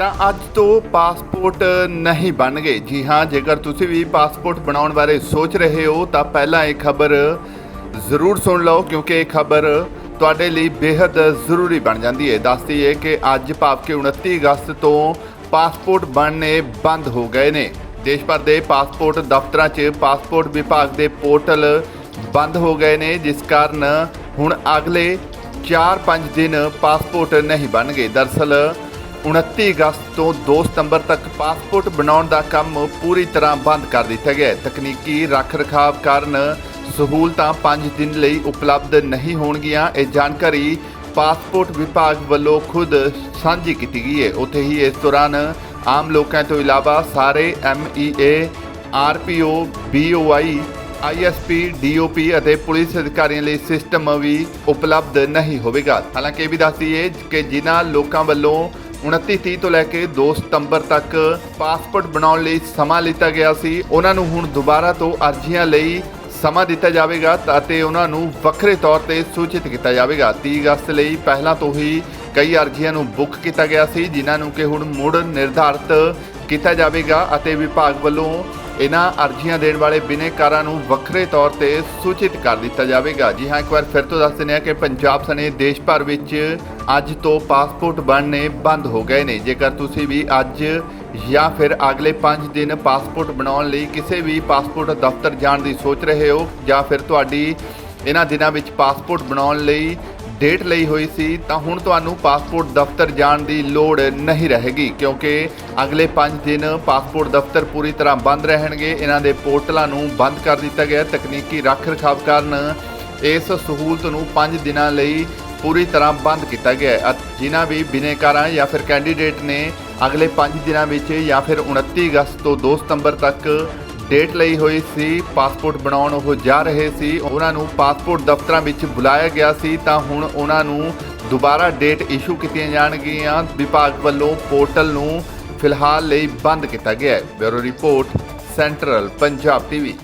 ਤਾਂ ਅੱਜ ਤੋਂ ਪਾਸਪੋਰਟ ਨਹੀਂ ਬਣ ਗਏ। ਜੀ ਹਾਂ, ਜੇਕਰ ਤੁਸੀਂ ਵੀ ਪਾਸਪੋਰਟ ਬਣਾਉਣ ਬਾਰੇ ਸੋਚ ਰਹੇ ਹੋ, ਤਾਂ ਪਹਿਲਾਂ ਇਹ ਖਬਰ ਜ਼ਰੂਰ ਸੁਣ ਲਓ, ਕਿਉਂਕਿ ਇਹ ਖਬਰ ਤੁਹਾਡੇ ਲਈ ਬੇहद ਜ਼ਰੂਰੀ ਬਣ ਜਾਂਦੀ ਹੈ। ਦੱਸਦੀ ਹੈ ਕਿ ਅੱਜ ਭਾਵ ਕਿ 29 ਅਗਸਤ ਤੋਂ ਪਾਸਪੋਰਟ ਬਣਨੇ ਬੰਦ ਹੋ ਗਏ ਨੇ। ਦੇਸ਼ ਭਰ ਦੇ ਪਾਸਪੋਰਟ ਦਫ਼ਤਰਾਂ 'ਚ ਪਾਸਪੋਰਟ ਵਿਭਾਗ ਦੇ ਪੋਰਟਲ ਬੰਦ ਹੋ ਗਏ ਨੇ, ਜਿਸ ਕਾਰਨ ਹੁਣ ਅਗਲੇ 4-5 ਦਿਨ ਪਾਸਪੋਰਟ ਨਹੀਂ ਬਣਨਗੇ। ਦਰਸਲ 29 ਅਗਸਤ ਤੋਂ 2 ਸਤੰਬਰ ਤੱਕ ਪਾਸਪੋਰਟ ਬਣਾਉਣ ਦਾ ਕੰਮ ਪੂਰੀ ਤਰ੍ਹਾਂ ਬੰਦ ਕਰ ਦਿੱਤਾ ਗਿਆ ਹੈ। ਤਕਨੀਕੀ ਰੱਖ-ਰਖਾਵ ਕਾਰਨ ਸਹੂਲਤਾਂ 5 ਦਿਨ ਲਈ ਉਪਲਬਧ ਨਹੀਂ ਹੋਣਗੀਆਂ। ਇਹ ਜਾਣਕਾਰੀ ਪਾਸਪੋਰਟ ਵਿਭਾਗ ਵੱਲੋਂ ਖੁਦ ਸਾਂਝੀ ਕੀਤੀ ਗਈ ਹੈ। ਉੱਥੇ ਹੀ ਇਸ ਦੌਰਾਨ ਆਮ ਲੋਕਾਂ ਤੋਂ ਇਲਾਵਾ ਸਾਰੇ E MEA RPO BOI ISP DOP ਅਤੇ ਪੁਲਿਸ ਅਧਿਕਾਰੀਆਂ ਲਈ ਸਿਸਟਮ ਵੀ ਉਪਲਬਧ ਨਹੀਂ ਹੋਵੇਗਾ। ਹਾਲਾਂਕਿ ਇਹ ਵੀ ਦੱਸਦੀਏ ਕਿ ਜਿਨ੍ਹਾਂ ਲੋਕਾਂ ਵੱਲੋਂ 29 30 ਤੋਂ ਲੈ ਕੇ 2 ਸਤੰਬਰ ਤੱਕ ਪਾਸਪੋਰਟ ਬਣਾਉਣ ਲਈ ਸਮਾਂ ਲਿੱਤਾ ਗਿਆ ਸੀ। ਉਹਨਾਂ ਨੂੰ ਹੁਣ ਦੁਬਾਰਾ ਤੋਂ ਅਰਜ਼ੀਆਂ ਲਈ ਸਮਾਂ ਦਿੱਤਾ ਜਾਵੇਗਾ ਅਤੇ ਉਹਨਾਂ ਨੂੰ ਵੱਖਰੇ ਤੌਰ ਤੇ ਸੂਚਿਤ ਕੀਤਾ ਜਾਵੇਗਾ। 30 ਅਗਸਤ ਲਈ ਪਹਿਲਾਂ ਤੋਂ ਹੀ ਕਈ ਅਰਜ਼ੀਆਂ ਨੂੰ ਬੁੱਕ ਕੀਤਾ ਗਿਆ ਸੀ, ਜਿਨ੍ਹਾਂ ਨੂੰ ਕਿ ਹੁਣ ਮੁੜ ਨਿਰਧਾਰਤ ਕੀਤਾ ਜਾਵੇਗਾ ਅਤੇ ਵਿਭਾਗ ਵੱਲੋਂ ਇਹਨਾਂ ਅਰਜ਼ੀਆਂ ਦੇਣ ਵਾਲੇ ਬਿਨੇਕਾਰਾਂ ਨੂੰ ਵੱਖਰੇ ਤੌਰ ਤੇ ਸੂਚਿਤ ਕਰ ਦਿੱਤਾ ਜਾਵੇਗਾ। ਜੀ ਹਾਂ, ਇੱਕ ਵਾਰ ਫਿਰ ਤੋਂ ਦੱਸ ਦਿੰਦੇ ਹਾਂ ਕਿ ਪੰਜਾਬ ਸਣੇ ਦੇਸ਼ ਭਰ ਵਿੱਚ ਅੱਜ ਤੋਂ ਪਾਸਪੋਰਟ ਬਣਨੇ ਬੰਦ ਹੋ ਗਏ ਨੇ। ਜੇਕਰ ਤੁਸੀਂ ਵੀ ਅੱਜ ਜਾਂ ਫਿਰ ਅਗਲੇ 5 ਦਿਨ ਪਾਸਪੋਰਟ ਬਣਾਉਣ ਲਈ ਕਿਸੇ ਵੀ ਪਾਸਪੋਰਟ ਦਫ਼ਤਰ ਜਾਣ ਦੀ ਸੋਚ ਰਹੇ ਹੋ, ਜਾਂ ਫਿਰ ਤੁਹਾਡੀ ਇਹਨਾਂ ਦਿਨਾਂ ਵਿੱਚ ਪਾਸਪੋਰਟ ਬਣਾਉਣ ਲਈ ਡੇਟ ਲਈ ਹੋਈ ਸੀ, ਤਾਂ ਹੁਣ ਤੁਹਾਨੂੰ ਪਾਸਪੋਰਟ ਦਫ਼ਤਰ ਜਾਣ ਦੀ ਲੋੜ ਨਹੀਂ ਰਹੇਗੀ, ਕਿਉਂਕਿ ਅਗਲੇ 5 ਦਿਨ ਪਾਸਪੋਰਟ ਦਫ਼ਤਰ ਪੂਰੀ ਤਰ੍ਹਾਂ ਬੰਦ ਰਹਿਣਗੇ। ਇਹਨਾਂ ਦੇ ਪੋਰਟਲਾਂ ਨੂੰ ਬੰਦ ਕਰ ਦਿੱਤਾ ਗਿਆ। ਤਕਨੀਕੀ ਰੱਖ-ਰਖਾਵ ਕਾਰਨ ਇਸ ਸਹੂਲਤ ਨੂੰ 5 ਦਿਨਾਂ ਲਈ ਪੂਰੀ ਤਰ੍ਹਾਂ ਬੰਦ ਕੀਤਾ ਗਿਆ ਹੈ। ਅਤੇ ਜਿਨ੍ਹਾਂ ਵੀ ਬਿਨੇਕਾਰਾਂ ਜਾਂ ਫਿਰ ਕੈਂਡੀਡੇਟ ਨੇ ਅਗਲੇ 5 ਦਿਨਾਂ ਵਿੱਚ ਜਾਂ ਫਿਰ 29 ਅਗਸਤ ਤੋਂ 2 ਸਤੰਬਰ ਤੱਕ ਡੇਟ ਲਈ ਹੋਈ ਸੀ, ਪਾਸਪੋਰਟ ਬਣਾਉਣ ਉਹ ਜਾ ਰਹੇ ਸੀ। ਉਹਨਾਂ ਨੂੰ ਪਾਸਪੋਰਟ ਦਫ਼ਤਰਾਂ ਵਿੱਚ ਬੁਲਾਇਆ ਗਿਆ ਸੀ ਤਾਂ ਹੁਣ ਉਹਨਾਂ ਨੂੰ ਦੁਬਾਰਾ ਡੇਟ ਇਸ਼ੂ ਕੀਤੀਆਂ ਜਾਣਗੀਆਂ। ਵਿਭਾਗ ਵੱਲੋਂ ਪੋਰਟਲ ਨੂੰ ਫਿਲਹਾਲ ਲਈ ਬੰਦ ਕੀਤਾ ਗਿਆ ਹੈ। Bureau report, central Punjab TV.